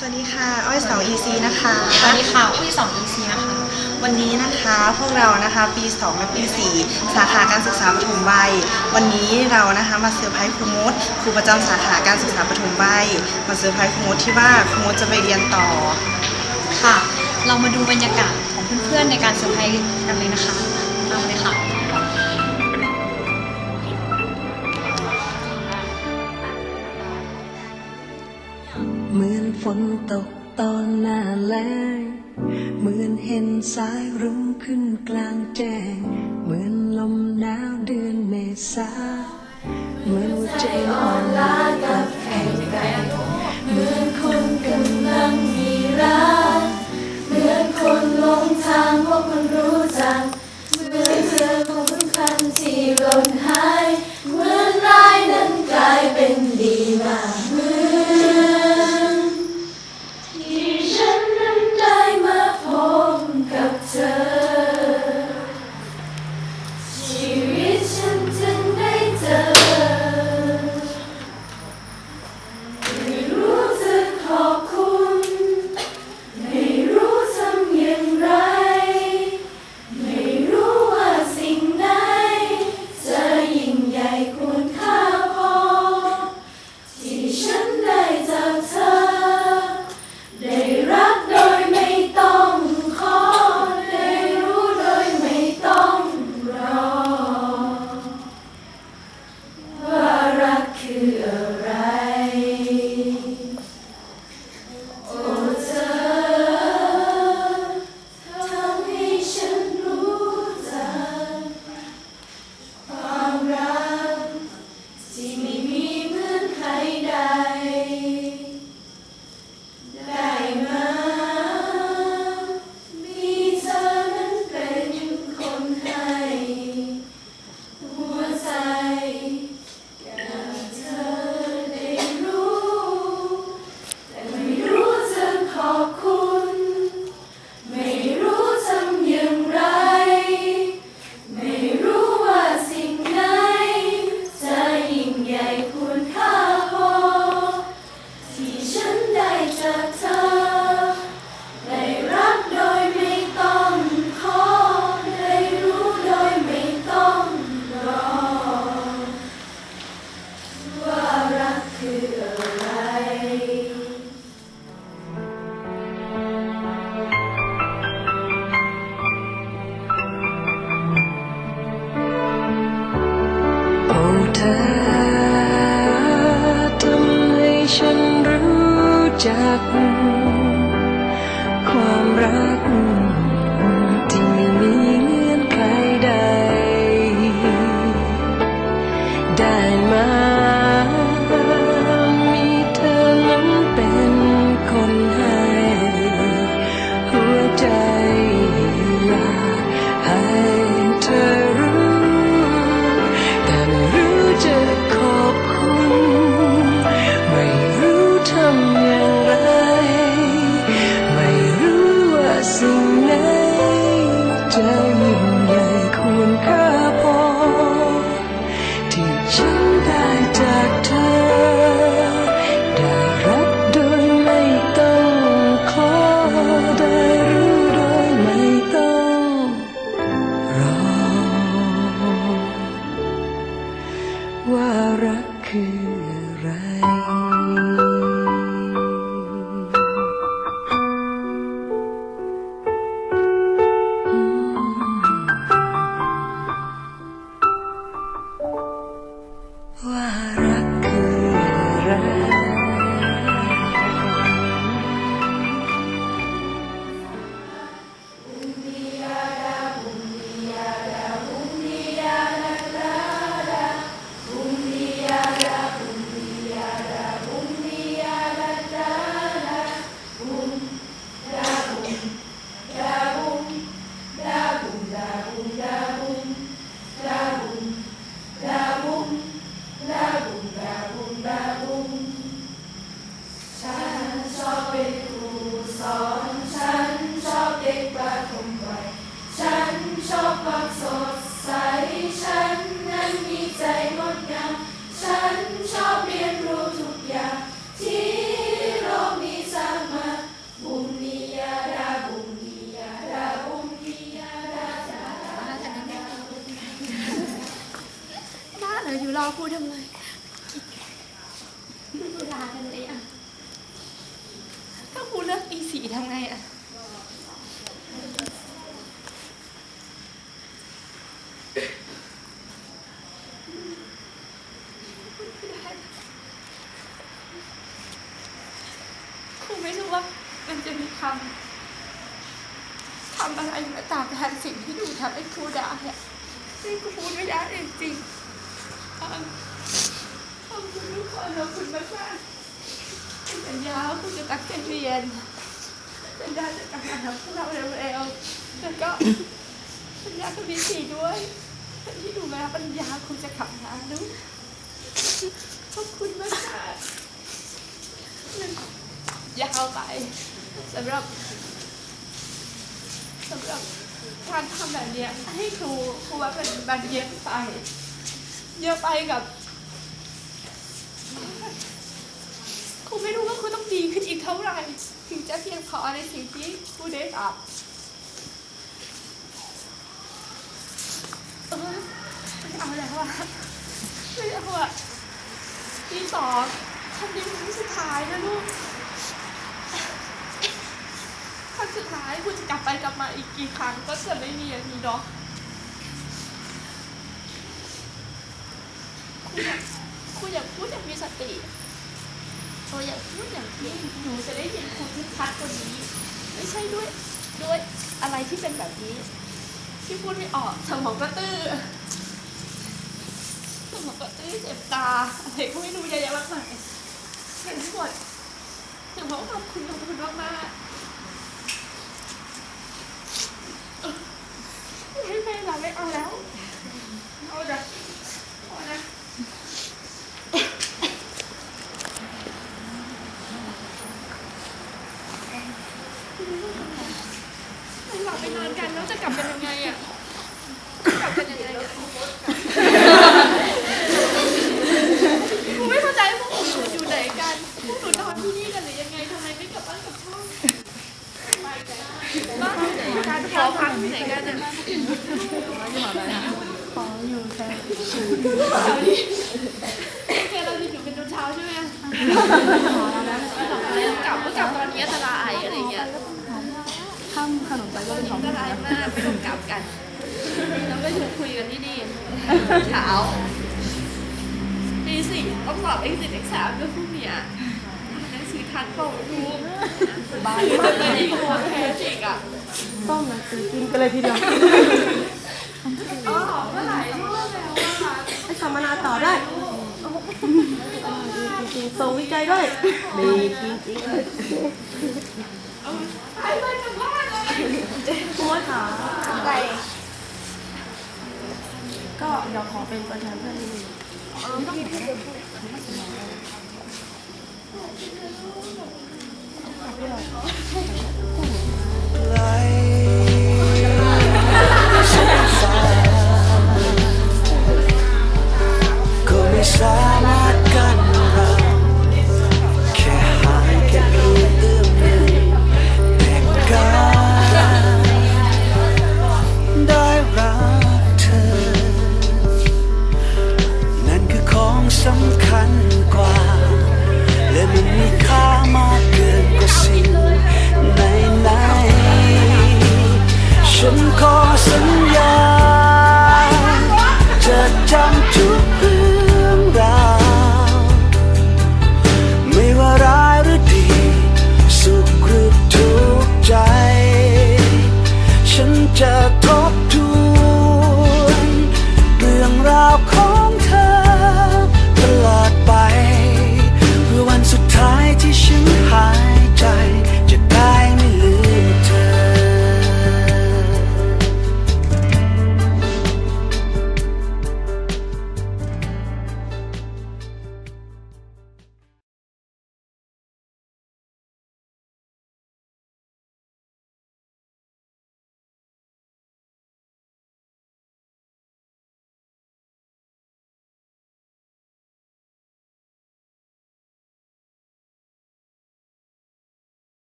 สวัสดีค่ะ อ้อยสองปีซีนะคะ สวัสดีค่ะอุ้ยสองอีซีนะคะ วันนี้นะคะพวกเรานะคะปี 2 และปี 4 สาขาการศึกษาปฐมวัย วันนี้เรานะคะมาเซอร์ไพรส์ครูมดครูประจำสาขาการศึกษาปฐมวัยมาเซอร์ไพรส์ครูมดที่ว่าครูมดจะไปเรียนต่อ ค่ะ เรามาดูบรรยากาศของเพื่อนๆในการเซอร์ไพรส์กันเลยนะคะเอาเลยค่ะ เหมือนฝนตกตอนหน้าแล้งเหมือนเห็นสายรุ้งขึ้นกลางแจ้ง เหมือนลมหนาวเดือนเมษาเหมือนใจอ่อนล้ากับ back to รอครูทำไมเวลากันเลยอะถ้าครูเลือกปีสีทำไงอะครูไม่รู้ว่ามันจะมีคำทำอะไรมาตามแทนสิ่งที่หนูทำให้ครูด้อะนี่ครูพูดไม่ได้จริงๆ อบขอบคุณทุกคนขอบคุณมากมากๆคุณสัญญาคุณจะตั้งใจเรียนสัญญาจะทำงานกับพวกเราเร็วๆแล้วก็สัญญากับพี่สี่ด้วยที่หนูมาปัญญาคุณจะขับงานด้วยขอบคุณมากค่ะมันยาวไปสำหรับสำหรับการทำแบบเนี้ยให้ครูครูว่าเป็นบันเยอะไป เยอะไปกับครู ไม่รู้ว่าครูต้องดีขึ้นอีกเท่าไหร่ ถึงจะเพียงพอในสิ่งที่ครูได้รับเออไม่เอาแล้วอะไม่เอาอะปีสองคำนี้ครั้งสุดท้ายนะลูกครั้งสุดท้ายคุณจะกลับไปกลับมาอีกกี่ครั้งก็จะไม่มีอย่างนี้เนาะคุณอยากคุณอยากพูดอย่างมีสติ เอออยากพูดอย่างที่หนูจะได้ยินคุณที่ชัดกว่านี้ ไม่ใช่ด้วยด้วยอะไรที่เป็นแบบนี้ ที่พูดไม่ออกสมองก็ตื้อสมองก็ตื้อเจ็บตาอะไรก็ไม่รู้เยอะแยะมากมายเห็นหมดถึงบอกว่าขอบคุณขอบคุณมากมากๆไม่ไม่เราไม่เอาแล้วเอาเดี๋ยวพอนะเราไปนอนกันแล้วจะกลับกันยังไงอะกลับกันยังไงอะกูไม่เข้าใจพวกหนูอยู่ไหนกัน พวกหนูนอนที่นี่กันหรือยังไงทำไมไม่กลับบ้านกลับช่องบ้านอยู่ไหนกันขอพักที่ไหนกันอะโอเคเราจะอยู่กันจนเช้าใช่ไหมกลับก็กลับตอนนี้อันตรายอะไรเงี้ย ข้ามถนนไปก็เป็นอันตรายมากไม่ต้องกลับกันแล้วก็อยู่คุยกันที่นี่เช้าปีสี่ต้องสอบเอ็กซิสเอ็กสามด้วยพรุ่งเนี้ยหนังสือทันเปล่าไม่รู้บ้าจะไปในโคแทสอีกอะต้มหนังสือกินกันเลยทีเดียวอ๋อเมื่อไหร่เมื่อแล้วอะให้สัมมนาต่อได้จริงๆส่งวิจัยด้วยดีจริงๆเลยไปไปกลับบ้าน พูดค่ะอะไรก็เดี๋ยวขอเป็นประธานเพื่อนนิดนึงไหล chẳng khó xứng